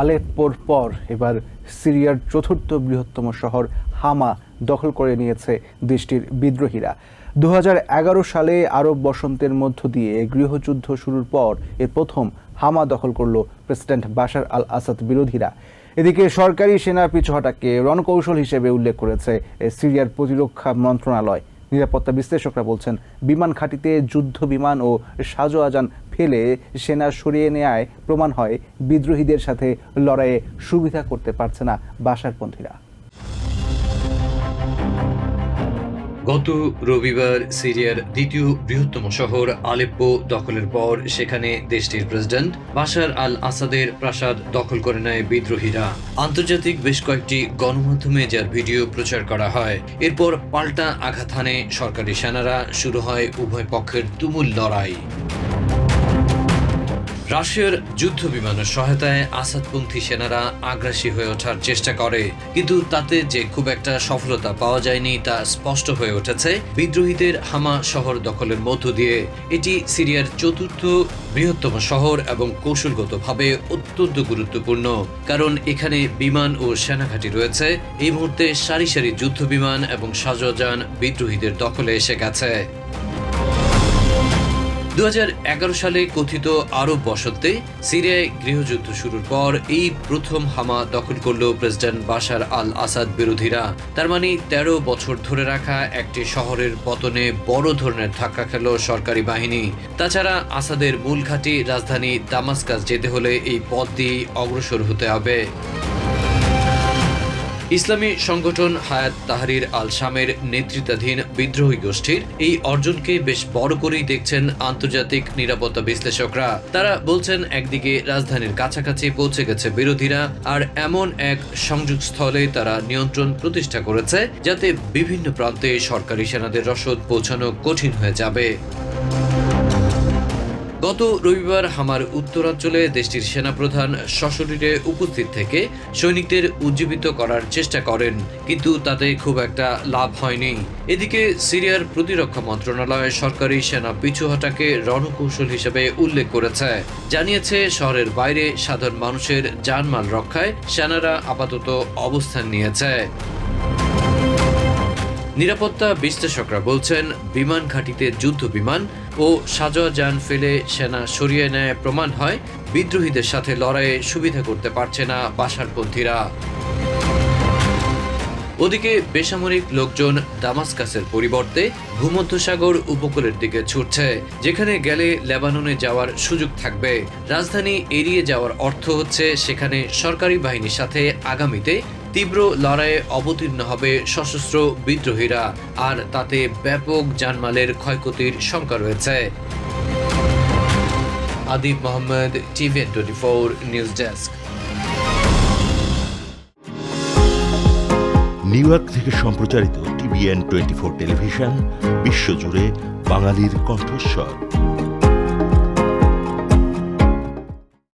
আলেপ্পোর পর এবার সিরিয়ার চতুর্থ বৃহত্তম শহর হামা দখল করে নিয়েছে দেশটির বিদ্রোহীরা। দুহাজার এগারো সালে আরব বসন্তের মধ্য দিয়ে গৃহযুদ্ধ শুরুর পর এ প্রথম হামা দখল করল প্রেসিডেন্ট বাশার আল আসাদ বিরোধীরা। এদিকে সরকারি সেনা পিছুহটাকে রণকৌশল হিসেবে উল্লেখ করেছে সিরিয়ার প্রতিরক্ষা মন্ত্রণালয়। নিরাপত্তা বিশ্লেষকরা বলছেন, বিমান ঘাঁটিতে যুদ্ধ বিমান ও সাজোয়াজান ফেলে সেনা সরিয়ে নেয় প্রমাণ হয় বিদ্রোহীদের সাথে লড়াইয়ে সুবিধা করতে পারছে না বাসারপন্থীরা। গত রবিবার সিরিয়ার দ্বিতীয় বৃহত্তম শহর আলেপ্পো দখলের পর সেখানে দেশটির প্রেসিডেন্ট বাশার আল আসাদের প্রাসাদ দখল করে নেয় বিদ্রোহীরা। আন্তর্জাতিক বেশ কয়েকটি গণমাধ্যমে যার ভিডিও প্রচার করা হয়। এরপর পাল্টা আঘাত হানে সরকারি সেনারা শুরু হয় উভয় পক্ষের তুমুল লড়াই। রাশিয়ার যুদ্ধ বিমানের সহায়তায় আসাদপন্থী সেনারা আগ্রাসী হয়ে ওঠার চেষ্টা করে। কিন্তু তাতে যে খুব একটা সফলতা পাওয়া যায়নি তা স্পষ্ট হয়ে উঠেছে বিদ্রোহীদের হামা শহর দখলের মধ্য দিয়ে। এটি সিরিয়ার চতুর্থ বৃহত্তম শহর এবং কৌশলগতভাবে অত্যন্ত গুরুত্বপূর্ণ। কারণ এখানে বিমান ও সেনাঘাঁটি রয়েছে। এই মুহূর্তে সারি সারি যুদ্ধ বিমান এবং সাজোয়াজান বিদ্রোহীদের দখলে এসে গেছে। দু হাজার এগারো সালে কথিত আরব বসন্তে সিরিয়ায় গৃহযুদ্ধ শুরুর পর এই প্রথম হামা দখল করল প্রেসিডেন্ট বাশার আল আসাদ বিরোধীরা। তার মানে তেরো বছর ধরে রাখা একটি শহরের পতনে বড় ধরনের ধাক্কা খেল সরকারি বাহিনী। তাছাড়া আসাদের মূল ঘাঁটি রাজধানী দামাস্কাস যেতে হলে এই পথ দিয়েই অগ্রসর হতে হবে। ইসলামী সংগঠন হায়াত তাহরির আল শামের নেতৃত্বাধীন বিদ্রোহী গোষ্ঠীর এই অর্জনকে বেশ বড় করেই দেখছেন আন্তর্জাতিক নিরাপত্তা বিশ্লেষকরা। তারা বলছেন, একদিকে রাজধানীর কাছাকাছি পৌঁছে গেছে বিরোধীরা, আর এমন এক সংযোগস্থলে তারা নিয়ন্ত্রণ প্রতিষ্ঠা করেছে, যাতে বিভিন্ন প্রান্তে সরকারি সেনাদের রসদ পৌঁছানো কঠিন হয়ে যাবে। গত রবিবার হামার উত্তরাঞ্চলে দেশটির সেনাপ্রধান সশরীরে উপস্থিত থেকে সৈনিকদের উজ্জীবিত করার চেষ্টা করেন, কিন্তু তাতে খুব একটা লাভ হয়নি। এদিকে সিরিয়ার প্রতিরক্ষা মন্ত্রণালয় সরকারি সেনা পিছুহটাকে রণকৌশল হিসেবে উল্লেখ করেছে। জানিয়েছে, শহরের বাইরে সাধারণ মানুষের জানমাল রক্ষায় সেনারা আপাতত অবস্থান নিয়েছে। নিরাপত্তা বিশ্লেষকরা বলছেন, বিমান ঘাঁটিতে যুদ্ধ বিমান ও সাজোয়া যান ফেলে সেনা সরিয়ে নেয় প্রমাণ হয়, বিদ্রোহীদের সাথে লড়াইয়ে সুবিধা করতে পারছে না বাসারপন্থীরা। ওদিকে বেসামরিক লোকজন দামাস্কাসের পরিবর্তে ভূমধ্যসাগর উপকূলের দিকে ছুটছে, যেখানে গেলে লেবাননে যাওয়ার সুযোগ থাকবে। রাজধানী এড়িয়ে যাওয়ার অর্থ হচ্ছে, সেখানে সরকারি বাহিনীর সাথে আগামীতে তীব্র লড়াইয়ে অবতীর্ণ হবে সশস্ত্র বিদ্রোহীরা, আর তাতে ব্যাপক জানমালের ক্ষয়ক্ষতির শঙ্কা রয়েছে। Adib Mohammad, TV twenty four news desk. New York থেকে সম্প্রচারিত টিভিএন টোয়েন্টি ফোর টেলিভিশন, বিশ্বজুড়ে বাঙালির কণ্ঠস্বর।